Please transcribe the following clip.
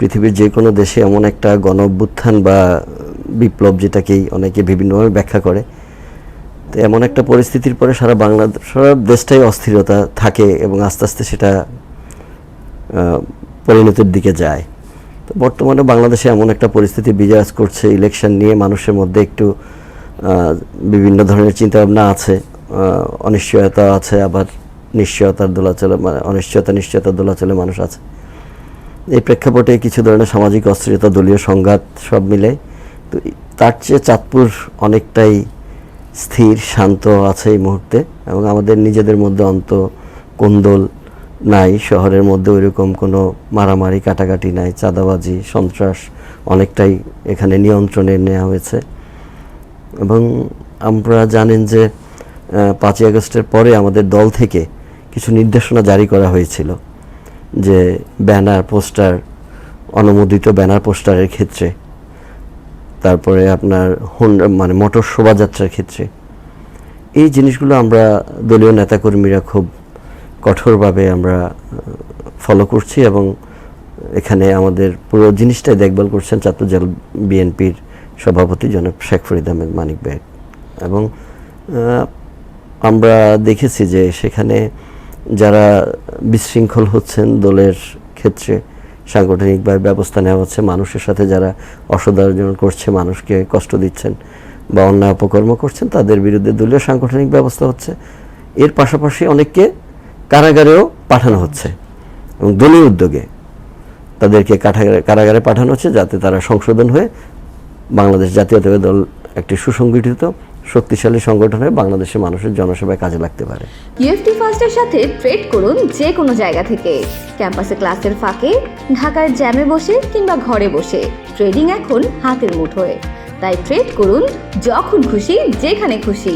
পৃথিবীর যে কোনো দেশে এমন একটা গণ অভ্যুত্থান বা বিপ্লব যেটাকেই অনেকে বিভিন্নভাবে ব্যাখ্যা করে, তো এমন একটা পরিস্থিতির পরে সারা বাংলাদেশ, সারা দেশটাই অস্থিরতা থাকে এবং আস্তে আস্তে সেটা পরিণতির দিকে যায়। তো বর্তমানে বাংলাদেশে এমন একটা পরিস্থিতি বিরাজ করছে, ইলেকশন নিয়ে মানুষের মধ্যে একটু বিভিন্ন ধরনের চিন্তাভাবনা আছে অনিশ্চয়তা আছে, আবার নিশ্চয়তার দোলাচলে মানে অনিশ্চয়তা নিশ্চয়তার দোলাচলে মানুষ আছে। এই প্রেক্ষাপটে কিছু ধরনের সামাজিক অস্থিরতা, দলীয় সংঘাত সব মিলে, তো তার চেয়ে চাঁদপুর অনেকটাই স্থির, শান্ত আছে এই মুহূর্তে এবং আমাদের নিজেদের মধ্যে অন্ত কোন্দল নাই, শহরের মধ্যে ওইরকম কোনো মারামারি, কাটাকাটি নাই, চাঁদাবাজি, সন্ত্রাস অনেকটাই এখানে নিয়ন্ত্রণে নেওয়া হয়েছে। এবং আমরা জানেন যে পাঁচই আগস্টের পরে আমাদের দল থেকে কিছু নির্দেশনা জারি করা হয়েছিল। যে ব্যানার, পোস্টার, অনুমোদিত ব্যানার পোস্টারের ক্ষেত্রে। তারপরে আপনার হুন্ডা মানে মোটর শোভাযাত্রার ক্ষেত্রে। এই জিনিসগুলো আমরা দলীয় নেতাকর্মীরা খুব কঠোরভাবে আমরা ফলো করছি এবং এখানে আমাদের পুরো জিনিসটাই দেখভাল করছেন চাঁদপুর জেলা বিএনপির সভাপতি জনাব শেখ ফরিদ আহমেদ মানিক ব্যাগ এবং আমরা দেখেছি যে সেখানে যারা বিশৃঙ্খল হচ্ছেন দলের ক্ষেত্রে সাংগঠনিকভাবে ব্যবস্থা নেওয়া হচ্ছে, মানুষের সাথে যারা অসদাচরণ করছে, মানুষকে কষ্ট দিচ্ছেন বা অন্যায় অপকর্ম করছেন, তাদের বিরুদ্ধে দলীয় সাংগঠনিক ব্যবস্থা হচ্ছে। এর পাশাপাশি অনেককে কারাগারেও পাঠানো হচ্ছে এবং দলীয় উদ্যোগে তাদেরকে কারাগারে পাঠানো হচ্ছে যাতে তারা সংশোধন হয়ে বাংলাদেশ জাতীয়তাবাদী দল একটি সুসংগঠিত শক্তিশালী সংগঠন হয়ে বাংলাদেশের মানুষের জনসেবায় কাজে লাগতে পারে। ইউএফটি ফার্স্টের সাথে ট্রেড করুন যে কোনো জায়গা থেকে। ক্যাম্পাসে ক্লাসের ফাঁকে, ঢাকার জ্যামে বসে কিংবা ঘরে বসে। ট্রেডিং এখন হাতের মুঠোয়। তাই ট্রেড করুন যখন খুশি, যেখানে খুশি।